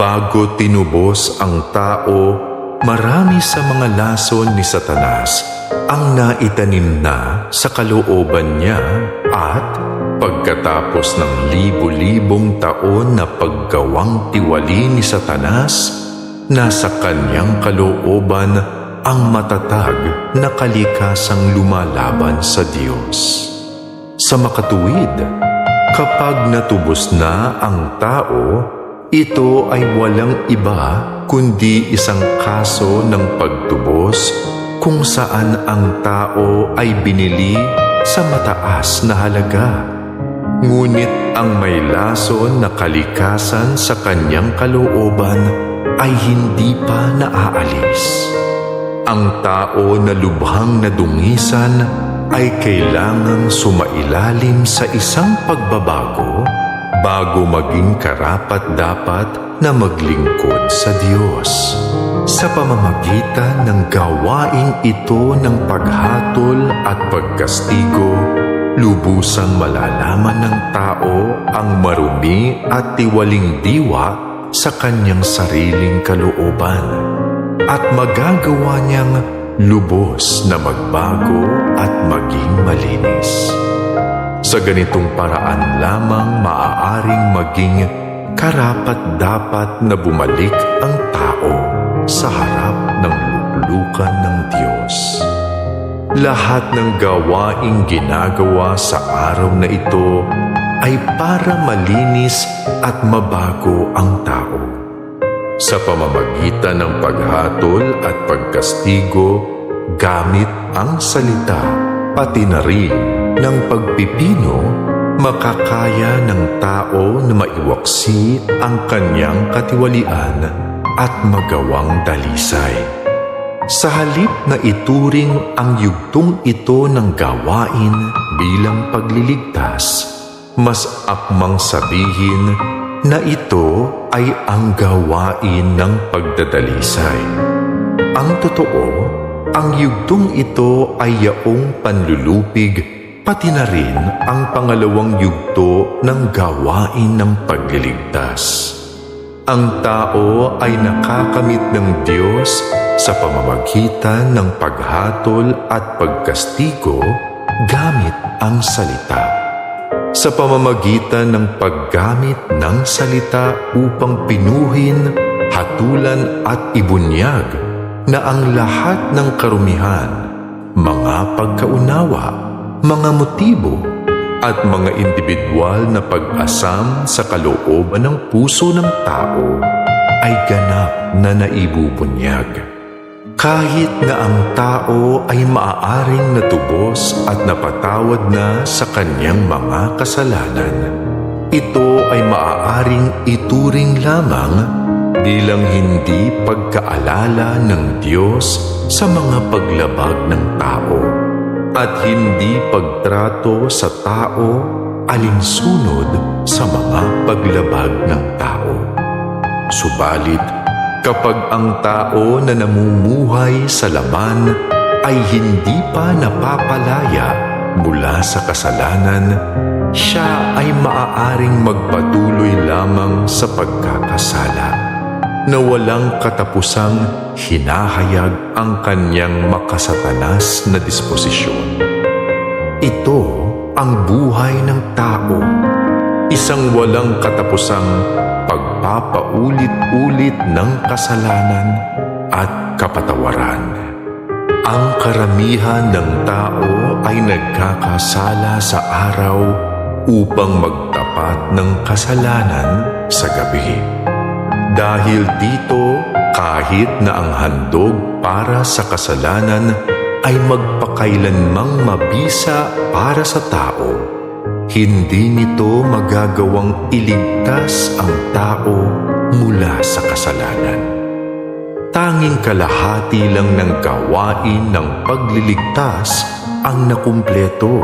Bago tinubos ang tao, marami sa mga lason ni Satanas ang naitanim na sa kalooban niya at pagkatapos ng libo-libong taon na paggawang tiwali ni Satanas, nasa kanyang kalooban ang matatag na kalikasang lumalaban sa Diyos. Sa makatuwid, kapag natubos na ang tao, ito ay walang iba kundi isang kaso ng pagtubos kung saan ang tao ay binili sa mataas na halaga. Ngunit ang may lason na kalikasan sa kanyang kalooban ay hindi pa naaalis. Ang tao na lubhang nadungisan ay kailangang sumailalim sa isang pagbabago bago maging karapat-dapat na maglingkod sa Diyos. Sa pamamagitan ng gawain ito ng paghatol at pagkastigo, lubusang malalaman ng tao ang marumi at tiwaling diwa sa kanyang sariling kalooban at magagawa niyang lubos na magbago at maging malinis. Sa ganitong paraan lamang maaaring maging karapat-dapat na bumalik ang tao sa harap ng luklukan ng Diyos. Lahat ng gawaing ginagawa sa araw na ito ay para malinis at mabago ang tao. Sa pamamagitan ng paghatol at pagkastigo, gamit ang salita, pati na rin ng pagpipino, makakaya ng tao na maiwaksi ang kanyang katiwalian at magawang dalisay. Sa halip na ituring ang yugtong ito ng gawain bilang pagliligtas, mas akmang sabihin na ito ay ang gawain ng pagdadalisay. Ang totoo, ang yugtong ito ay yaong panlulupig pati na rin ang pangalawang yugto ng gawain ng pagliligtas. Ang tao ay nakakamit ng Diyos sa pamamagitan ng paghatol at pagkastigo gamit ang salita sa pamamagitan ng paggamit ng salita upang pinuhin, hatulan at ibunyag na ang lahat ng karumihan, mga pagkaunawa, mga motibo, at mga individual na pag-asam sa kalooban ng puso ng tao ay ganap na naibubunyag. Kahit na ang tao ay maaaring natubos at napatawad na sa kanyang mga kasalanan, ito ay maaaring ituring lamang bilang hindi pagkaalala ng Diyos sa mga paglabag ng tao at hindi pagtrato sa tao alinsunod sa mga paglabag ng tao. Subalit, kapag ang tao na namumuhay sa laman ay hindi pa napapalaya mula sa kasalanan, siya ay maaaring magpatuloy lamang sa pagkakasala na walang katapusang hinahayag ang kanyang makasatanas na disposisyon. Ito ang buhay ng tao, isang walang katapusang pagpapaulit-ulit ng kasalanan at kapatawaran. Ang karamihan ng tao ay nagkakasala sa araw upang magtapat ng kasalanan sa gabi. Dahil dito, kahit na ang handog para sa kasalanan ay magpakailanmang mabisa para sa tao, hindi nito magagawang iligtas ang tao mula sa kasalanan. Tanging kalahati lang ng gawain ng pagliligtas ang nakumpleto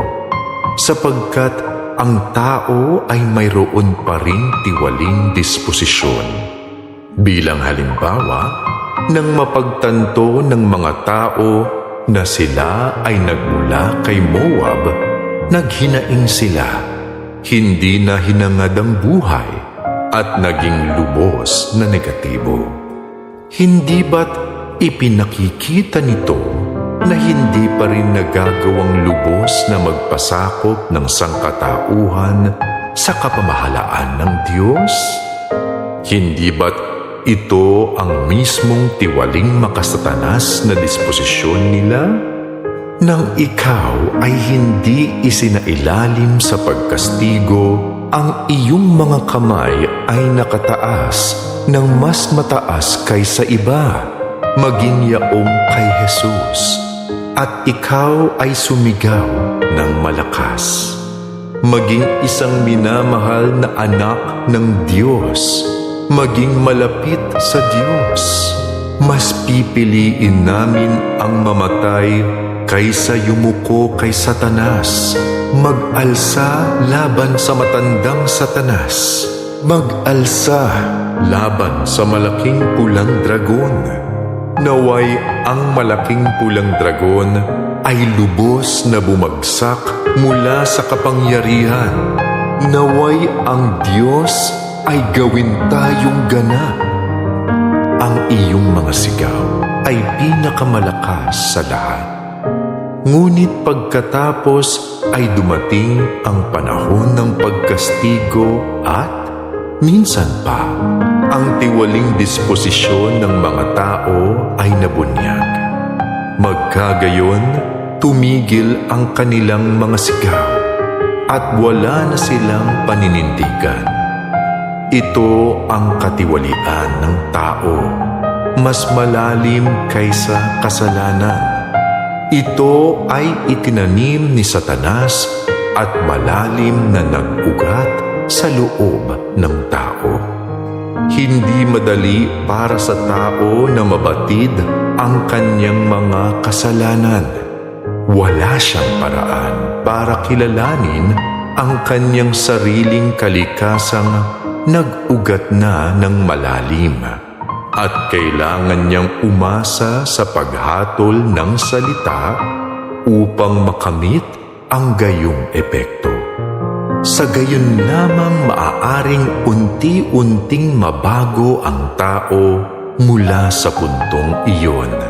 sapagkat ang tao ay mayroon pa rin tiwaling disposisyon. Bilang halimbawa, nang mapagtanto ng mga tao na sila ay nagmula kay Moab, naghinaing sila. Hindi na hinangad ang buhay, at naging lubos na negatibo. Hindi ba't ipinakikita nito na hindi pa rin nagagawang lubos na magpasakop ng sangkatauhan sa kapamahalaan ng Diyos? Hindi ba't ito ang mismong tiwaling makasatanas na disposisyon nila? Nang ikaw ay hindi isinailalim sa pagkastigo, ang iyong mga kamay ay nakataas ng mas mataas kaysa iba, maging yaong kay Jesus. At ikaw ay sumigaw ng malakas. Maging isang minamahal na anak ng Diyos, maging malapit sa Diyos. Mas pipiliin namin ang mamatay kaysa yumuko kay Satanas. Mag-alsa laban sa matandang Satanas. Mag-alsa laban sa malaking pulang dragon. Naway ang malaking pulang dragon ay lubos na bumagsak mula sa kapangyarihan. Naway ang Diyos ay gawin tayong ganap. Ang iyong mga sigaw ay pinakamalakas sa lahat. Ngunit pagkatapos ay dumating ang panahon ng pagkastigo at minsan pa ang tiwaling disposisyon ng mga tao ay nabunyag. Magkagayon, tumigil ang kanilang mga sigaw at wala na silang paninindigan. Ito ang katiwalian ng tao, mas malalim kaysa kasalanan. Ito ay itinanim ni Satanas at malalim na nag-ugat sa loob ng tao. Hindi madali para sa tao na mabatid ang kanyang mga kasalanan. Wala siyang paraan para kilalanin ang kanyang sariling kalikasang nag-ugat na ng malalim at kailangan niyang umasa sa paghatol ng salita upang makamit ang gayong epekto. Sa gayon lamang maaaring unti-unting mabago ang tao mula sa puntong iyon.